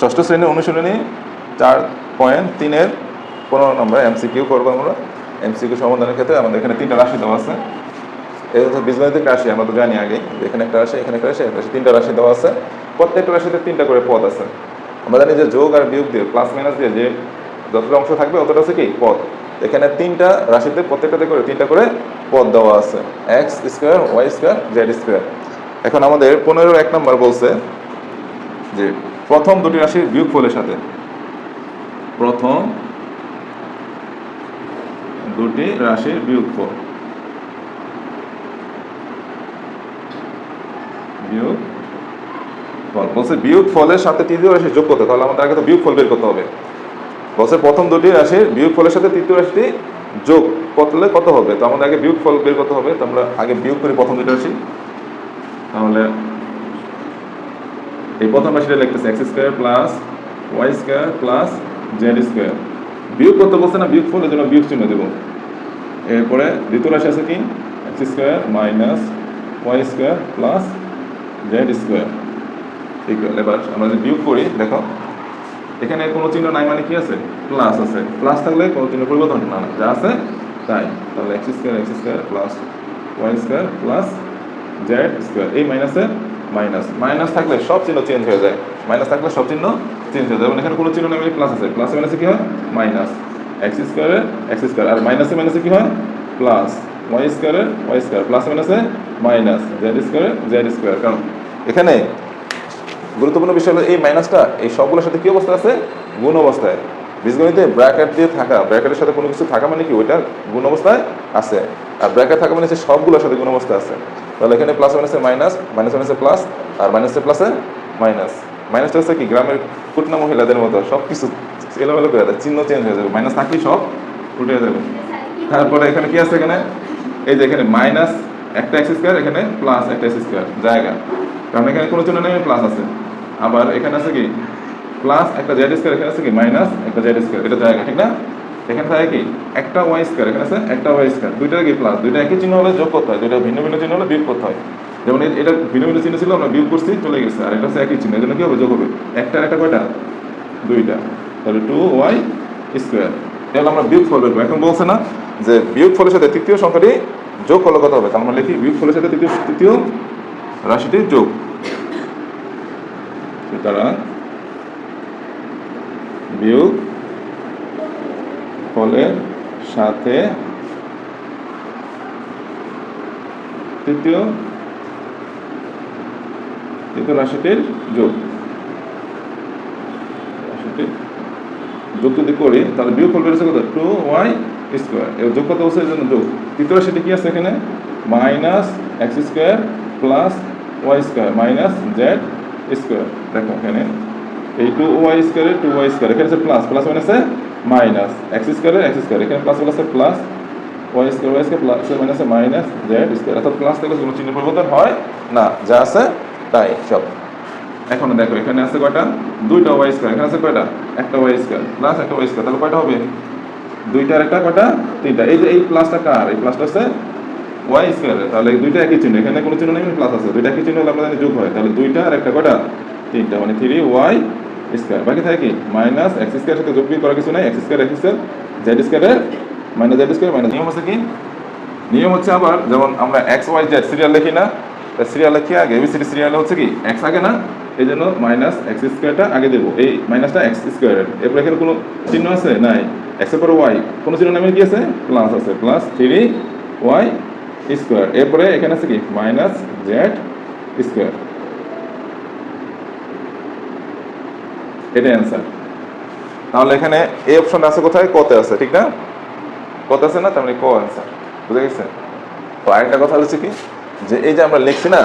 ষষ্ঠ শ্রেণির অনুশীলনী, চার পয়েন্ট তিনের পনেরো নম্বর এমসিকিউ করব আমরা এমসিকিউ সমাধানের ক্ষেত্রে আমাদের এখানে তিনটা রাশি দেওয়া আছে। এই হচ্ছে বীজগণিতিক রাশি, আমরা তো জানি আগে এখানে একটা রাশি, এখানে একটা রাশি একটা রাশি, তিনটা রাশি দেওয়া আছে। প্রত্যেকটা রাশিতে তিনটা করে পদ আছে। আমরা জানি যে যোগ আর বিয়োগ দিয়ে প্লাস মাইনাস দিয়ে যে যতটা অংশ থাকবে অতটা আছে কি? পদ। এখানে তিনটা রাশিতে প্রত্যেকটাতে করে তিনটা করে পদ দেওয়া আছে। X square y square z square এখন আমাদের পনেরো এক নম্বর বলছে যে প্রথম দুটি রাশি রাশির বিয়োগফলের সাথে। প্রথম দুটি রাশির বিয়োগফল। বিয়োগ ফল বলছে বিয়োগ ফলের সাথে তৃতীয় রাশি যোগ করতে, তাহলে আমাদের আগে তো বিয়োগ ফল বের করতে হবে। বলছে প্রথম দুটি রাশির বিয়োগ ফলের সাথে তৃতীয় রাশিটি যোগ করলে কত হবে? তো আমাদের আগে বিয়োগ ফল বের করতে হবে, তো আমরা আগে বিয়োগ করি প্রথম দুটি রাশি। তাহলে এই প্রথম রাশিটা লিখতেছে x square plus y square plus z square বিয়োগ করতে বলছে না বিয়োগ ফল এই জন্য বিয়োগ চিহ্ন দেবো। এরপরে দ্বিতীয় রাশি আছে কি? X square minus y square plus z square equal এবার আমরা যদি বিয়োগ করি, দেখো, এখানে কোনো চিহ্ন নাই মানে কি আছে? প্লাস আছে। প্লাস থাকলে কোনো চিহ্ন পরিবর্তন না, যা আছে তাই। তাহলে x square x square plus y square plus z square এই মাইনাসে মাইনাস মাইনাস থাকলে সব চিহ্ন চেঞ্জ হয়ে যায়। মাইনাস থাকলে সব চিহ্ন চেঞ্জ হয়ে যায়। যেমন এখানে কোনো চিহ্ন নেই প্লাস আছে প্লাসে মাইনাসে কি হয়? মাইনাস। এক্স স্কোয়ারে এক্স স্কোয়ার আর মাইনাসে মাইনাসে কি হয়? প্লাস ওয়াই স্কোয়ারে ওয়াই স্কোয়ার প্লাসে মাইনাসে মাইনাস। জেড স্কোয়ারে জেড স্কোয়ার কারণ এখানে গুরুত্বপূর্ণ বিষয় হলো এই মাইনাসটা, এই সবগুলোর সাথে কি অবস্থা আছে? গুণ অবস্থায়। বীজগণিতে ব্র্যাকেট দিয়ে থাকা ব্র্যাকেটের সাথে কোনো কিছু থাকা মানে কি? ওইটা গুণ অবস্থায় আছে। আর ব্র্যাকেট থাকা মানে সবগুলোর সাথে গুণ অবস্থায় আছে। তাহলে এখানে প্লাস মাইনাসে মাইনাস মাইনাস মাইনাসে প্লাস আর মাইনাসে প্লাসে মাইনাস মাইনাসটা হচ্ছে কি গ্রামের কুটনা মহিলাদের মতো সব কিছু এলোমেলো করে দেয়, চিহ্ন চেঞ্জ হয়ে যাবে। মাইনাস থাকলেই সব উঠে যাবে। তারপরে এখানে কি আছে এখানে? এই যে এখানে মাইনাস একটা এক্স স্কোয়ার এখানে প্লাস একটা এক্স স্কোয়ার জায়গা। কারণ এখানে কোনো চিহ্ন নেই প্লাস আছে। আবার এখানে আছে কি? প্লাস একটা জেড স্কোয়ার এখানে আছে কি? মাইনাস একটা জেড স্কোয়ার এটা জায়গা, ঠিক না? এখানে থাকে কি? একটা ওয়াই স্কোয়ার এখানে আছে একটা ওয়াই স্কোয়ার দুইটা কি প্লাস দুইটা একই চিহ্ন হলে যোগ করতে হয়। দুইটা ভিন্ন ভিন্ন চিহ্ন হলে বিয়োগ করতে হয়। যেমন এটা ভিন্ন ভিন্ন চিহ্ন ছিল, আমরা বিয়োগ করছি, চলে গেছে। আর এটা হচ্ছে একই চিহ্ন। এই জন্য কি হবে? যোগ হবে। একটা একটা কয়টা? দুইটা। তাহলে টু ওয়াই স্কোয়ার তাহলে আমরা বিয়োগ ফল বের। এখন বলছে না যে বিয়োগ ফলের সাথে তৃতীয় সংখ্যাটি যোগ করলে কত হবে? তাহলে আমরা লিখি বিয়োগ ফলের সাথে তৃতীয় তৃতীয় রাশিটি যোগ। সুতরাং বিয়োগ ফলের সাথে তৃতীয় তৃতীয় রাশিটির যোগ। রাশিটির যোগ যদি করি, তাহলে বিয়োগ ফল বেরোছে কত? টু ওয়াই স্কোয়ার এবার যোগ কত এই জন্য যোগ। তৃতীয় রাশিটি কি আছে এখানে? Minus x square plus y square minus z square দেখো এখানে এই টু ওয়াই স্কোয়ারে টু ওয়াই স্কোয়ার এখানে প্লাস প্লাস মাইনাসে মাইনাস এক্স স্কোয়ারে এক্স স্কোয়ার, এখানে প্লাস প্লাসে plus y square y square plus মাইনাসে মাইনাস জেড স্কোয়ার। অর্থাৎ প্লাস থেকে কোনো চিহ্ন পরিবর্তন হয় না, যা আছে তাই সব। এখন দেখো, এখানে আছে কয়টা? দুইটা ওয়াই স্কোয়ার, এখানে আছে কয়টা? একটা ওয়াই স্কোয়ার প্লাস একটা ওয়াই স্কোয়ার, তাহলে কয়টা হবে? দুইটার একটা কয়টা? তিনটা। এই যে এই প্লাসটা কার? এই প্লাসটা হচ্ছে ওয়াই স্কোয়ার। তাহলে দুইটা একই চিহ্ন, এখানে কোনো চিহ্ন নেই প্লাস আছে। দুইটা একই চিহ্ন হলে আমরা যোগ হয়। তাহলে দুইটা আর একটা কয়টা? তিনটা মানে থ্রি ওয়াই স্কোয়ার বাকি থাকে কি? মাইনাস এক্স স্কোয়ার সাথে যোগ করার কিছু নাই x square x square z স্কোয়ারের মাইনাস জেড স্কোয়ার মাইনাস নিয়ম আছে কি? নিয়ম হচ্ছে আবার যেমন আমরা এক্স ওয়াই জেড সিরিয়াল লিখি না সিরিয়াল লিখি আগে? এবিসিডি সিরিয়ালে হচ্ছে কি? এক্স আগে না? এই জন্য মাইনাস এক্স স্কোয়ারটা আগে দেবো। এই মাইনাসটা এক্স স্কোয়ারের এরপর এখানে কোনো চিহ্ন আছে? নাই। এক্স এক্সের পরে ওয়াই কোনো চিহ্ন নামে কি আছে? প্লাস আছে। প্লাস থ্রি ওয়াই স্কোয়ার এরপরে এখানে আছে কি? মাইনাস জেড স্কোয়ার এটাই অ্যান্সার তাহলে এখানে এই অপশনটা আছে কোথায়? কতে আছে, ঠিক না? কত আছে না? তার মানে ক অ্যান্সার বুঝে গেছে? তো আরেকটা কথা হচ্ছে কি? যে এই যে আমরা লিখছি না,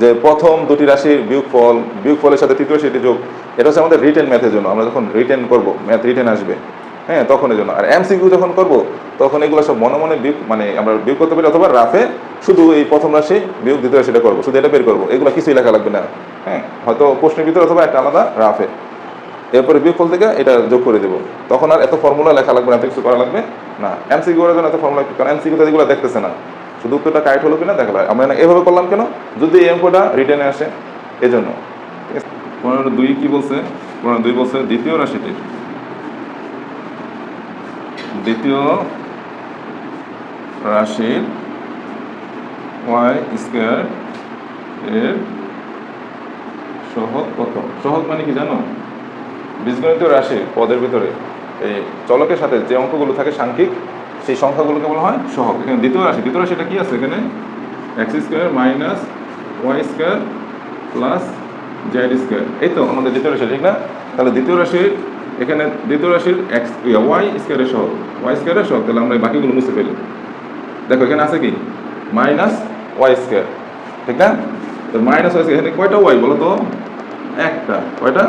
যে প্রথম দুটি রাশির বিয়োগফল, বিয়োগফলের সাথে তৃতীয় সেটি যোগ, এটা হচ্ছে আমাদের রিটেন ম্যাথের জন্য। আমরা যখন রিটেন করব ম্যাথ রিটেন আসবে হ্যাঁ তখন জন্য। আর এমসিকিউ যখন করব, তখন এগুলো সব মনে মনে বিয়োগ মানে আমরা বিয়োগ করতে পারি, অথবা রাফে শুধু এই প্রথম রাশি বিয়োগ দ্বিতীয় রাশিটা করব, শুধু এটা বের করব। এগুলো কিছুই লেখা লাগবে না হ্যাঁ হয়তো প্রশ্নের ভিতরে অথবা একটা আলাদা রাফে এরপরে বিয়োগফল থেকে এটা যোগ করে দেবো। তখন আর এত ফর্মুলা লেখা লাগবে না এত কিছু করা লাগবে না। এমসিকিউ করার জন্য এত ফর্মুলা কারণ এমসিকিউ তো এগুলো দেখতেছে না। শুধু উত্তরটা কাইট হলো কিনা দেখা আমরা এভাবে করলাম কেন? যদি এই অঙ্কটা রিটেনে আসে ঠিক আছে? পনেরো দুই কি বলছে? পনেরো দুই বলছে দ্বিতীয় রাশিটির দ্বিতীয় রাশির ওয়াই স্কোয়ার এর সহগ কত? সহগ মানে কি জানো? বীজগণিত রাশি পদের ভিতরে এই চলকের সাথে যে অঙ্কগুলো থাকে সাংখ্যিক, সেই সংখ্যাগুলোকে বলা হয় সহগ। এখানে দ্বিতীয় রাশি, দ্বিতীয় রাশিটা কি আছে এখানে? X square minus y square plus z square এই তো আমাদের দ্বিতীয় রাশি, ঠিক না? তাহলে দ্বিতীয় রাশির এখানে দ্বিতীয় রাশির এক্স ওয়াই স্কোয়ারের সহগ। ওয়াই স্কোয়ারের সহগ, তাহলে আমরা বাকিগুলো মুছে ফেলি। দেখো, এখানে আছে কি? মাইনাস ওয়াই স্কোয়ার ঠিক না? তো মাইনাস ওয়াই এখানে কয়টা ওয়াই বলো তো? একটা। কয়টা?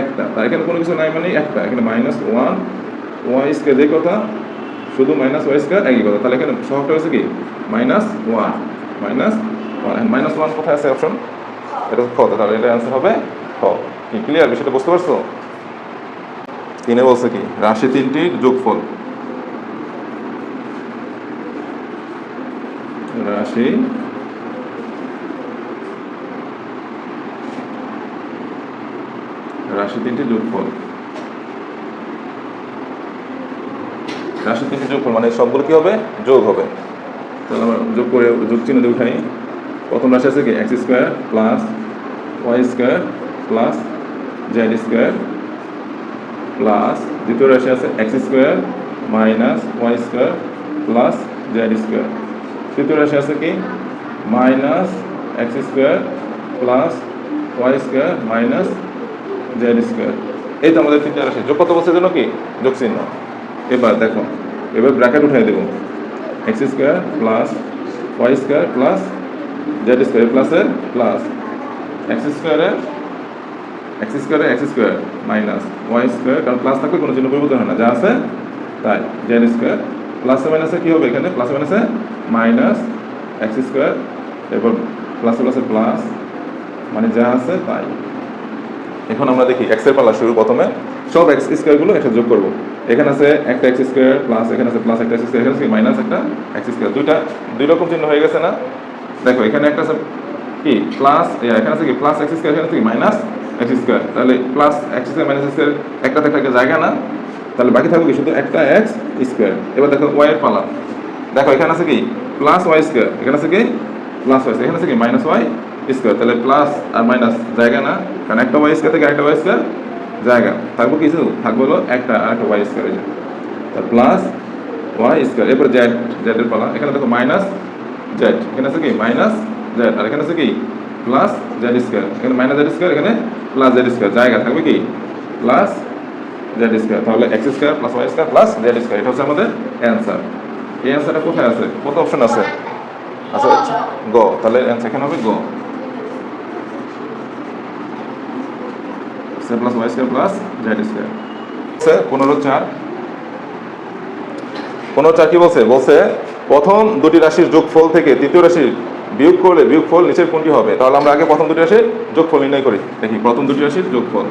একটা। তার এখানে কোনো কিছু নাই মানে একটা। এখানে মাইনাস ওয়ান ওয়াই স্কোয়ার যে কথা, শুধু মাইনাস ওয়াই স্কোয়ার একই কথা। তাহলে এখানে সহগটা হচ্ছে কি? Minus one minus one minus one কোথায় আছে অপশন এটা খ। তাহলে এটা অ্যান্সার হবে খ। কি ক্লিয়ার বিষয়টা বুঝতে পারছ? তিনে বলছে কি? রাশি তিনটির যোগফল। রাশি রাশি তিনটি যোগফল। রাশি তিনটি যোগফল মানে সবগুলো কি হবে? যোগ হবে। তাহলে আমরা যোগ করে যোগ চিহ্ন দিয়ে উঠাই। প্রথম রাশি আছে কি? X square plus y square plus z square plus দ্বিতীয় রাশি আছে x square minus y square plus z square তৃতীয় রাশি আছে কি? Minus x square plus y square minus z square এই তো আমাদের তিনটা রাশি। যোগ কত বছরের জন্য কি? যোগ চিহ্ন এবার দেখো, এবার ব্র্যাকেট উঠাই দেবো। X square plus y square plus z square প্লাসের প্লাস এক্স স্কোয়ারের এক্স স্কোয়ারে x square minus y square কারণ প্লাস থাকলে কোনো চিহ্ন পরিবর্তন হয় না। যা আছে, তাই। জেড স্কোয়ার প্লাসে মাইনাসে কী হবে এখানে? প্লাসে মাইনাসে মাইনাস এক্স স্কোয়ার এরপর প্লাসে প্লাসে প্লাস মানে যা আছে, তাই। এখন আমরা দেখি এক্সের পালা শুরু প্রথমে। সব এক্স স্কোয়ারগুলো একসাথে যোগ করব। এখানে আছে একটা এক্স স্কোয়ার প্লাস এখানে আছে প্লাস একটা এক্স স্কোয়ার এখানে মাইনাস একটা এক্স স্কোয়ার দুইটা, দুই রকম চিহ্ন হয়ে গেছে না? দেখো, এখানে একটা আছে কি? প্লাস এখানে আছে কি? প্লাস এক্স স্কোয়ার এখানে আছে কি? মাইনাস এক্স স্কোয়ার তাহলে plus x square minus square একটা থেকে একটা জায়গা না? তাহলে বাকি থাকবে কি? শুধু একটা এক্স স্কোয়ার এবার দেখো ওয়াই এর পালা। দেখো, এখানে আছে কি? প্লাস ওয়াই স্কোয়ার এখানে আছে কি? প্লাস ওয়াই এখানে আছে কি? মাইনাস ওয়াই স্কোয়ার তাহলে প্লাস আর মাইনাস জায়গা না কারণ একটা ওয়াই স্কোয়ার থেকে একটা ওয়াই স্কোয়ার জায়গা। থাকব কিছু থাকব হলো একটা আর একটা ওয়াই স্কোয়ার তা প্লাস ওয়াই স্কোয়ার এরপর জেড জেডের পালা। এখানে দেখো মাইনাস জেড এখানে আছে কি? মাইনাস জেড আর এখানে আছে কি? প্লাস জেড স্কোয়ার এখানে মাইনাস জেড স্কোয়ার এখানে প্লাস জেড স্কোয়ার জায়গা থাকবে কি? প্লাস জেড স্কোয়ার তাহলে x square plus y square plus z square এটা হচ্ছে আমাদের অ্যান্সার এই অ্যান্সারটা কোথায় আছে? কত অপশন আছে? আচ্ছা গ তাহলে অ্যান্সার এখানে হবে গ x plus y square plus z square পনেরো চার। পনেরো চার কি বলছে? বলছে, প্রথম দুটি রাশির যোগফল থেকে তৃতীয় রাশির বিয়োগ করলে বিয়োগফল নিচের কোনটি হবে? তাহলে আমরা আগে প্রথম দুটি রাশির যোগফল নির্ণয় করি। দেখি, প্রথম দুটি রাশির যোগফল।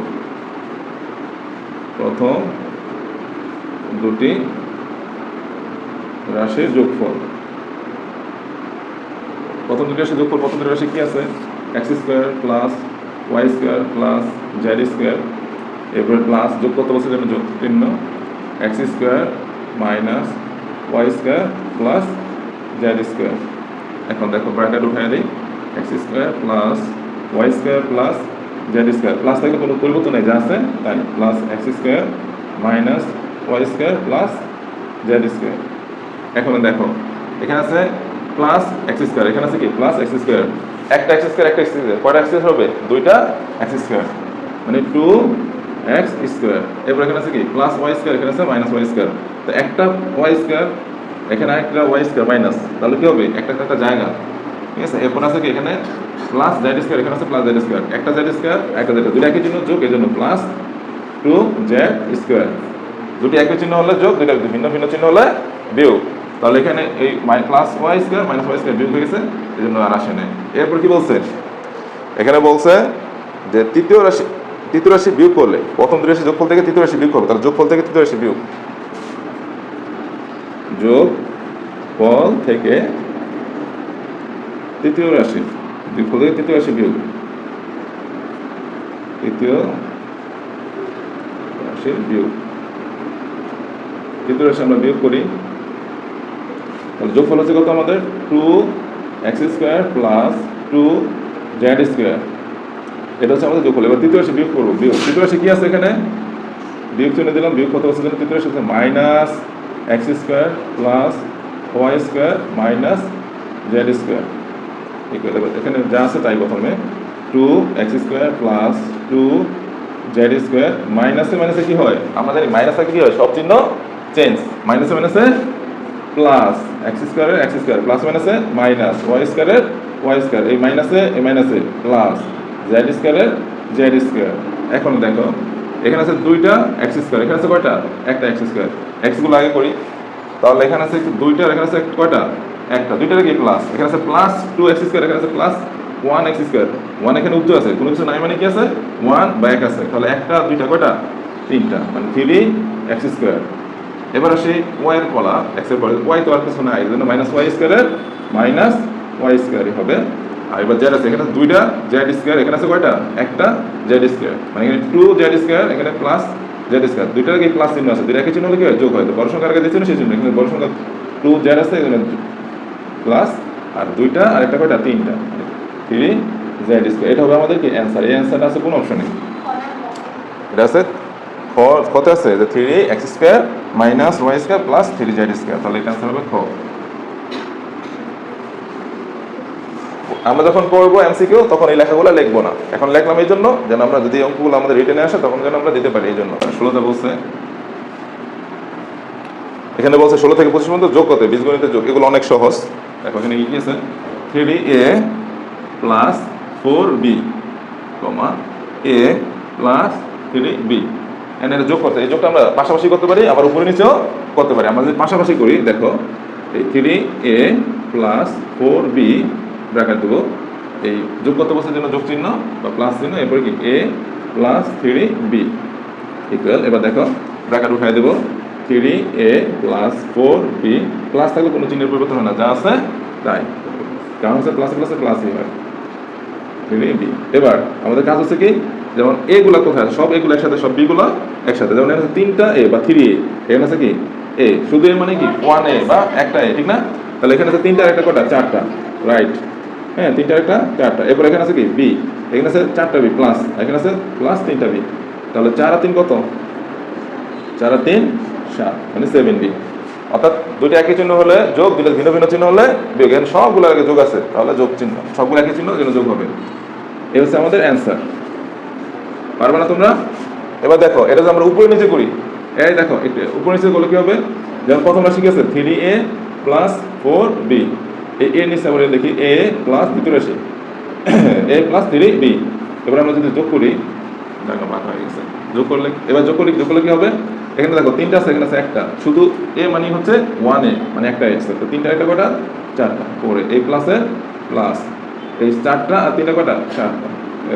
প্রথম দুটি রাশির যোগফল। প্রথম দুটি রাশির যোগফল, প্রথম দুটি রাশি কি আছে? X square plus y square plus z square, এরপরে প্লাস যোগ করতে বলছে জন্য যোগ চিহ্ন x square minus y square plus z square. এখন দেখো ব্র্যাকেট উঠাই দিই, x square plus y square plus z square. Plus থেকে কোনো পরিবর্তন নেই, যা আছে তাই, plus x square minus y square plus z square. এখন দেখো, এখানে আছে প্লাস এক্স স্কোয়ার এখানে আছে কি? প্লাস এক্স স্কোয়ার একটা এক্স স্কোয়ার একটা এক্স স্কোয়ার কয়টা এক্স হবে? দুইটা এক্স স্কোয়ার মানে টু এক্স স্কোয়ার এরপর এখানে আছে কি? প্লাস ওয়াই স্কোয়ার এখানে আছে মাইনাস ওয়াই স্কোয়ার তো একটা ওয়াই স্কোয়ার এখানে একটা ওয়াই স্কোয়ার মাইনাস তাহলে কি হবে? একটা একটা জায়গা। ঠিক আছে? এরপর আছে কি? এখানে প্লাস জেড স্কোয়ার এখানে আছে প্লাস জেড স্কোয়ার একটা জেড স্কোয়ার একটা জেড দুটো একই চিহ্ন, যোগ এই জন্য প্লাস টু জেড স্কোয়ার দুটি একই চিহ্ন হলে যোগ, দুইটা ভিন্ন ভিন্ন চিহ্ন হলে বিয়োগ। তাহলে এখানে এই মাই plus y square minus y square বিয়োগ হয়ে গেছে এই জন্য আর আসে নাই। এরপর কি বলছে? এখানে বলছে যে তৃতীয় রাশি তৃতীয় রাশি বিয়োগ করলে, প্রথম দুই রাশি যোগফল থেকে তৃতীয় রাশি বিয়োগ করবে, তাহলে যোগফল থেকে তৃতীয় রাশি বিয়োগ। যোগ ফল থেকে তৃতীয় রাশি, যোগফল থেকে তৃতীয় রাশি বিয়োগ। তৃতীয় রাশির বিয়োগ। তৃতীয় রাশি আমরা বিয়োগ করি। তাহলে যোগফল হচ্ছে কত আমাদের? Two x square plus two z square এটা হচ্ছে আমাদের যোগফল। এবার তৃতীয় রাশি বিয়োগ করব। বিয়োগ। তৃতীয় রাশি কি আছে এখানে? বিয়োগ চিহ্ন দিলাম। বিয়োগ কত জন্য তৃতীয় রাশি হচ্ছে minus x square plus y square minus z square এখানে যা আছে তাই প্রথমে। Two x square plus two z square মাইনাসে মাইনাসে কি হয়? আমাদের মাইনাসে কি হয়? সব চিহ্ন চেঞ্জ মাইনাসে মাইনাসে প্লাস এক্স স্কোয়ারের এক্স স্কোয়ার প্লাস মাইনাসে মাইনাস ওয়াই স্কোয়ারের ওয়াই স্কোয়ার এই মাইনাসে এই মাইনাসে প্লাস জেড স্কোয়ারের জেড স্কোয়ার এখন দেখো, এখানে আছে দুইটা এক্স স্কোয়ার এখানে আছে কয়টা? একটা এক্স স্কোয়ার এক্সগুলো আগে করি। তাহলে এখানে আছে দুইটা এখানে আছে কয়টা? একটা। দুইটার কি প্লাস এখানে আছে প্লাস টু এক্স স্কোয়ার এখানে আছে plus one x square one এখানে উচ্চ আছে, কোনো কিছু নাই মানে কি আছে? ওয়ান বা এক আছে। তাহলে একটা, দুইটা, কয়টা? তিনটা। মানে থ্রি এক্স স্কোয়ার এবার আসি ওয়াই এর কলা এক্সের পরে ওয়াই তো আর কিছু নাই জন্য মাইনাস ওয়াই স্কোয়ারের মাইনাস ওয়াই স্কোয়ারই হবে। আর এবার জেড আছে, এখানে দুইটা জেড স্কোয়ার এখানে আছে কয়টা? একটা জেড স্কোয়ার মানে এখানে টু জেড স্কোয়ার এখানে প্লাস জেড স্কোয়ার দুইটার কি প্লাস চিহ্ন আছে দুইটা একই চিহ্ন হলে কি হয়? যোগ হয়। তো বড় সংখ্যার আগে চিহ্ন, সেই চিহ্ন। এখানে বড় সংখ্যা টু জেড আছে, এখানে প্লাস আর দুইটা, আর একটা কয়টা? তিনটা। থ্রি জেড স্কোয়ার এটা হবে আমাদের কি? অ্যান্সার এই অ্যান্সারটা আছে কোন অপশনে এটা আছে? কত আছে? যে three x square minus y square plus three z square তাহলে এটা অ্যান্সার হবে খ আমরা যখন পড়ব এমসিকিউ তখন এই লেখাগুলো লিখব না। এখন লিখলাম এই জন্য, যেন আমরা যদি অঙ্কগুলো আমাদের রিটেনে আসে, তখন যেন আমরা দিতে পারি এই জন্য। ষোলোতে বলছে। এখানে বলছে ষোলো থেকে পঁচিশ পর্যন্ত যোগ করতে, বীজগণিতের যোগ। এগুলো অনেক সহজ। দেখো এখানে আছে? Three a plus four b comma a plus three b এটা যোগ করতে এই যোগটা আমরা পাশাপাশি করতে পারি, আবার উপরে নিচেও করতে পারি। আমরা যদি পাশাপাশি করি, দেখো, এই three a plus four b bracket দেবো। এই যোগ করতে বসে জন্য যোগ চিহ্ন বা প্লাস চিহ্ন, এরপরে কি? A plus three b equal এবার দেখো ব্র্যাকেট উঠাই দেবো। Three a plus four b plus থাকলে কোনো চিহ্নের পরিবর্তন হয় না, যা আছে, তাই। কারণ হচ্ছে প্লাসে প্লাসে প্লাসই হয়। থ্রি বি এবার, আমাদের কাজ হচ্ছে কি? যেমন এ গুলা কোথায় আছে? সব এগুলো একসাথে, সব বিগুলা একসাথে। যেমন এখানে তিনটা এ বা থ্রি এ এখানে আছে কি? এ শুধু এ মানে কি? ওয়ান এ বা একটা এ ঠিক না? তাহলে এখানে আছে তিনটা একটা কটা? চারটা। রাইট হ্যাঁ তিনটা একটা, চারটা। এরপর এখানে আছে কি? বি এখানে আছে চারটা বি প্লাস এখানে আছে প্লাস তিনটা বি তাহলে চার আর তিন কত? চার আর তিন, সাত। মানে সেভেন বি অর্থাৎ দুইটা একই চিহ্ন হলে যোগ, দুইটা ভিন্ন ভিন্ন চিহ্ন হলে বিয়োগ। এখানে সবগুলো আগে যোগ আছে। তাহলে যোগ চিহ্ন, সবগুলো একই চিহ্ন জন্য যোগ হবে। এই হচ্ছে আমাদের অ্যান্সার পারবে না তোমরা? এবার দেখো এটা যদি আমরা উপরে নিচে করি। এই দেখো এটা উপরে নিচে করলে কি হবে? যেমন প্রথম রাশি কি আছে three a plus four b এই এ নিচে আমরা দেখি এ প্লাস দ্বিতীয় রাশি এ প্লাস থ্রি বি এবার আমরা যদি যোগ করি দেখো মাথা হয়ে গেছে। যোগ করলে এবার যোগ করলে যোগ করলে কি হবে? এখানে দেখো তিনটা আছে এখানে আছে একটা। শুধু এ মানে হচ্ছে ওয়ান এ মানে একটা এক্স তো তিনটা একটা কটা চারটা। ফোর এ প্লাসের প্লাস এই চারটা আর তিনটা কটা চারটা।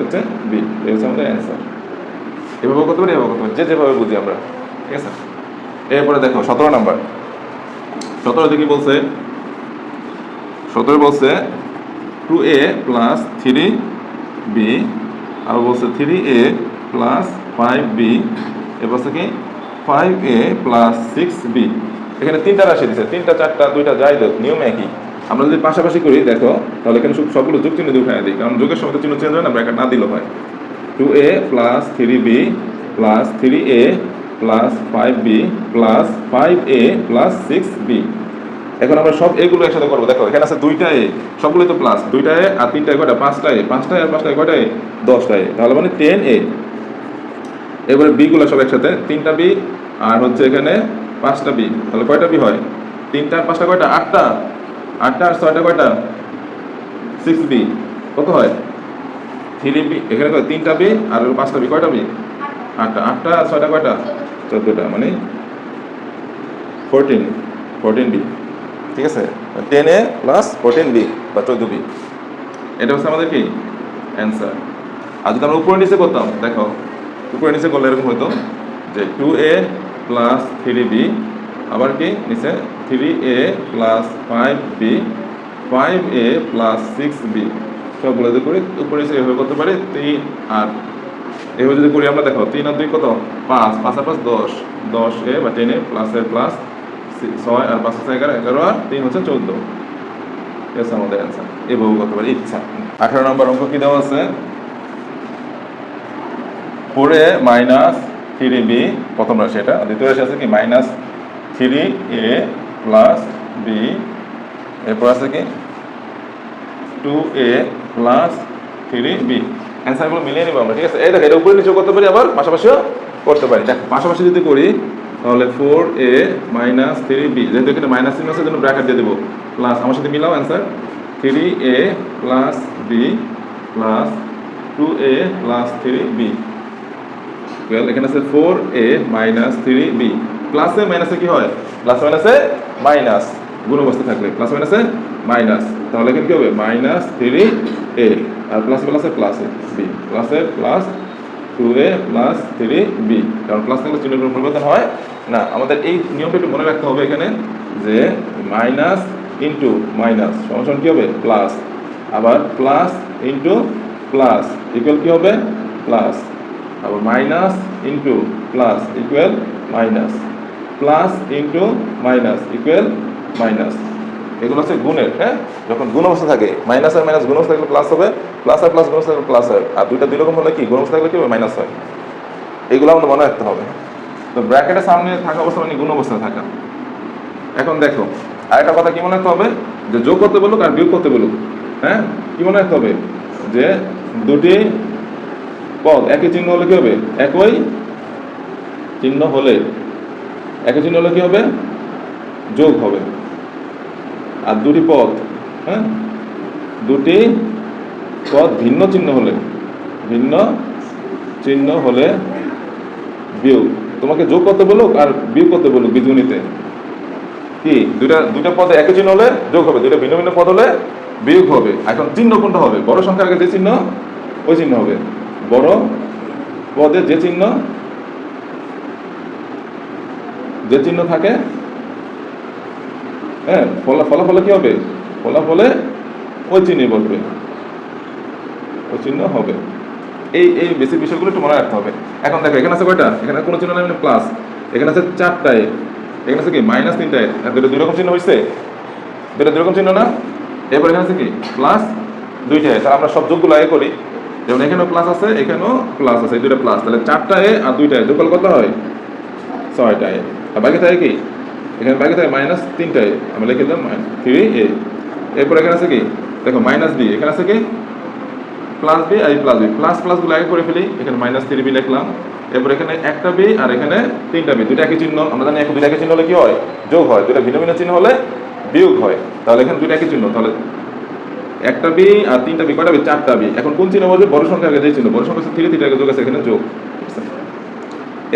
হচ্ছে বি এই হচ্ছে আমাদের অ্যান্সার এভাবে করতে পারি এভাবে করতে পারি যে যেভাবে বুঝি আমরা। ঠিক আছে? এরপরে দেখো, সতেরো নাম্বার। সতেরো দিকে বলছে, সতেরো বলছে two a plus three b আর বলছে three a plus five b এবার হচ্ছে কি five a plus six b এখানে তিনটা রাশি দিচ্ছে তিনটা, চারটা, দুইটা, যাই হোক নিয়ম একই। আমরা যদি পাশাপাশি করি, দেখো, তাহলে এখানে সব- সবগুলো যোগ চিহ্ন দিয়ে উঠাই দিই, কারণ যোগের সময় চিহ্ন চেঞ্জ হয় না ব্র্যাকেট না দিলেও হয়। Two a plus three b plus three a plus five b plus five a plus six b এখন আমরা সব এগুলো একসাথে করব। দেখো, এখানে আছে দুইটা এ সবগুলো তো প্লাস দুইটা এ আর তিনটা কয়টা? পাঁচটা এ পাঁচটা আর পাঁচটা কয়টা এ দশটা এ তাহলে মানে টেন এ এবারে বি গুলো সব একসাথে। তিনটা বি আর হচ্ছে এখানে পাঁচটা বি তাহলে কয়টা বি হয়? তিনটা আর পাঁচটা কয়টা? আটটা। আটটা আর ছয়টা কয়টা? সিক্স বি কত হয়? থ্রি বি, এখানে তিনটা বি আর পাঁচটা বি, কয়টা বি? আটটা আটটা, ছয়টা, কয়টা? চোদ্দোটা মানে ফোরটিন ফোরটিন বি। ঠিক আছে? Ten a plus fourteen b বা চোদ্দ বি। এটা হচ্ছে আমাদের কি? অ্যান্সার আর যদি আমরা উপরে নিচে করতাম, দেখো, উপরে নিচে করলে এরকম হতো যে two a plus three b আবার কি? নিচে three a plus five b five a plus six b সবগুলো যদি করি, উপরে নিচে এভাবে করতে পারি, তিন আর এভাবে যদি করি আমরা দেখো তিন আর দুই কত? পাঁচ পাঁচ আর পাঁচ, দশ। দশ এ বা ten a plus a plus ছয় আর পাঁচ হচ্ছে এগারো এগারো আর তিন হচ্ছে চোদ্দ। এসে আমাদের অ্যান্সার এভাবে করতে পারি, ইচ্ছা। আঠারো নম্বর অঙ্ক কি দেওয়া আছে? ফোর মাইনাস থ্রি বি প্রথম রাশি এটা। দ্বিতীয় রাশি আছে কি? Minus three a plus b এরপর আছে কি? Two a plus three b অ্যান্সারগুলো মিলিয়ে নেব আমরা, ঠিক আছে? এই দেখো, এটা উপরে নিচেও করতে পারি, আবার পাশাপাশিও করতে পারি। দেখ, পাশাপাশি যদি করি, তাহলে four a minus three b যেহেতু এখানে মাইনাস চিহ্ন আছে জন্য ব্র্যাকেট দিয়ে দেবো। প্লাস আমার সাথে মিলাও answer three a plus b plus two a plus three b well এখানে আছে four a minus three b প্লাসে মাইনাসে কি হয়? প্লাস মাইনাসে মাইনাস গুণ অবস্থা থাকলে প্লাস মাইনাসে মাইনাস তাহলে এখানে কি হবে? মাইনাস থ্রি এ আর প্লাস প্লাসে এ বি প্লাসে plus two a plus three b কারণ প্লাস থাকলে চিহ্নের কোনো পরিবর্তন হয় না। আমাদের এই নিয়মটা একটু মনে রাখতে হবে এখানে যে মাইনাস ইন্টু মাইনাস সমান কি হবে? প্লাস আবার প্লাস ইন্টু প্লাস ইকুয়াল কি হবে? প্লাস আবার minus into plus equal minus plus into minus equal minus. এগুলো হচ্ছে গুণের হ্যাঁ? যখন গুণ অবস্থা থাকে, মাইনাস আর মাইনাস গুণ অবস্থা থাকলে প্লাস হবে প্লাস আর প্লাস গুণ অবস্থা থাকলে প্লাস হয়। আর দুইটা দুই রকম হলে কি? গুণ অবস্থা থাকলে কি হবে? মাইনাস হয়। এগুলো আমাদের মনে রাখতে হবে। তো ব্র্যাকেটের সামনে থাকা অবস্থা মানে গুণ অবস্থায় থাকা। এখন দেখো, আরেকটা কথা কি মনে রাখতে হবে? যে যোগ করতে বলুক আর বিয়োগ করতে বলুক হ্যাঁ? কি মনে রাখতে হবে? যে দুটি পদ একই চিহ্ন হলে কি হবে? একই চিহ্ন হলে একই চিহ্ন হলে কি হবে? যোগ হবে। আর দুটি পদ হ্যাঁ? দুটি পদ ভিন্ন চিহ্ন হলে, ভিন্ন চিহ্ন হলে বিয়োগ। তোমাকে যোগ করতে বলুক আর বিয়োগ করতে বলুক বীজগণিতে কি? দুইটা দুইটা পদে একই চিহ্ন হলে যোগ হবে দুটা ভিন্ন ভিন্ন পদ হলে বিয়োগ হবে। এখন চিহ্ন কোনটা হবে? বড় সংখ্যার আগে যে চিহ্ন, ওই চিহ্ন হবে। বড় পদে যে চিহ্ন যে চিহ্ন থাকে হ্যাঁ ফলা, ফলাফলে কি হবে? ফলাফলে ওই চিহ্নে বসবে। ওই চিহ্ন হবে। এই এই বেসিক বিষয়গুলো একটু মনে রাখতে হবে। এখন দেখো, এখানে আছে কয়টা? এখানে কোনো চিহ্ন নেই মানে প্লাস এখানে আছে চারটায়। এখানে আছে কি? মাইনাস তিনটায়। আর দুটো দুই রকম চিহ্ন হয়েছে দুটো দুই রকম চিহ্ন না? এবার এখানে আছে কি? প্লাস দুইটায়। তাহলে আমরা সব যোগগুলো আগে করি। যেমন এখানেও প্লাস আছে, এখানেও প্লাস আছে। এই দুটো প্লাস তাহলে চারটায় আর দুইটায়। যোগফল কত হয়? ছয়টায়। আর বাকি থাকে কি? এখানে বাকি থাকে মাইনাস তিনটায় আমরা লিখে দিলাম থ্রি এ এরপর এখানে আছে কি? দেখো মাইনাস বি এখানে আছে কি? প্লাস বি আর প্লাস বি প্লাস প্লাসগুলো আগে করে ফেলি, এখানে মাইনাস থ্রি বি লিখলাম। এরপর এখানে একটা বি আর এখানে তিনটা বি দুইটা একই চিহ্ন। আমরা জানি দুইটা একই চিহ্ন হলে কি হয়? যোগ হয়। দুইটা ভিন্ন ভিন্ন চিহ্ন হলে বিয়োগ হয়। তাহলে এখানে দুইটা একই চিহ্ন। তাহলে একটা বি আর তিনটা বি কয়টা বি চারটা বি এখন কোন চিহ্ন বলবে বড় সংখ্যা আগে যে চিহ্ন। বড় সংখ্যা থ্রি তিনটা যোগ আছে, এখানে যোগ।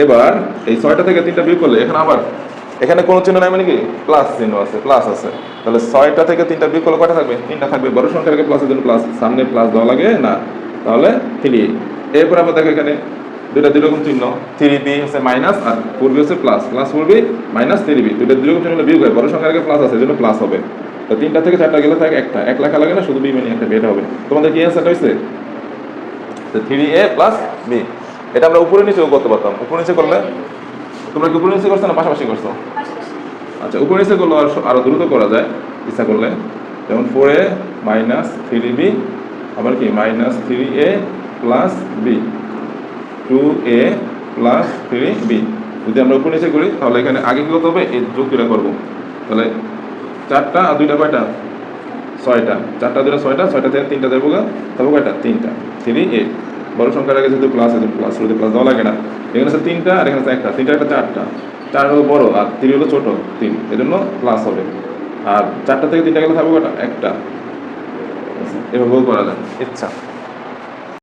এবার এই ছয়টা থেকে তিনটা বিয়োগ করলে এখানে আবার এখানে কোনো চিহ্ন নাই মানে কি? প্লাস চিহ্ন আছে প্লাস আছে। তাহলে ছয়টা থেকে তিনটা করলে কয়টা থাকবে? তিনটা থাকবে। বড় সংখ্যা থেকে প্লাসের জন্য প্লাস সামনে প্লাস দেওয়া লাগে? না। তাহলে থ্রি এরপর আবার দেখো এখানে দুইটা দুই রকম চিহ্ন। থ্রি বি হচ্ছে মাইনাস আর ফোর বি হচ্ছে plus plus four b minus three b দুইটা দুই রকম চিহ্ন বিয়োগ হয়। বড় সংখ্যার আগে প্লাস আছে, এজন্য প্লাস হবে। তো তিনটা থেকে চারটা গেলে থাকে একটা। এক লেখা লাগে না, শুধু বি মানে একটা বেটা হবে। তোমাদের কি অ্যান্সারটা হয়েছে থ্রি এ প্লাস বি এটা আমরা উপরে নিচেও করতে পারতাম। উপরে নিচে করলে? তোমরা কি উপরে নিচে করছ না পাশাপাশি করছ? আচ্ছা উপরে নিচে করলে আর আরও দ্রুত করা যায়, ইচ্ছা করলে। যেমন four a minus three b আবার কি? Minus three a plus b two a plus three b যদি আমরা উপর নিচে করি, তাহলে এখানে আগে কি করতে হবে? এই যুক্তিটা করব। তাহলে চারটা আর দুইটা কয়টা? ছয়টা। চারটা দুটা ছয়টা ছয়টা থেকে তিনটা দেবো তবে কয়টা? তিনটা। থ্রি এ বড় সংখ্যার আগে যেহেতু প্লাস আছে প্লাস শুরুতে প্লাস দেওয়া লাগে না। এখানে আছে তিনটা, আর এখানে একটা। তিনটা একটা চারটা। চার হলো বড়, আর তিন হলো ছোট, তিন। এজন্য প্লাস হবে। আর চারটা থেকে তিনটা গেলে থাকবে কটা? একটা। এভাবেও করা যায়। ইচ্ছা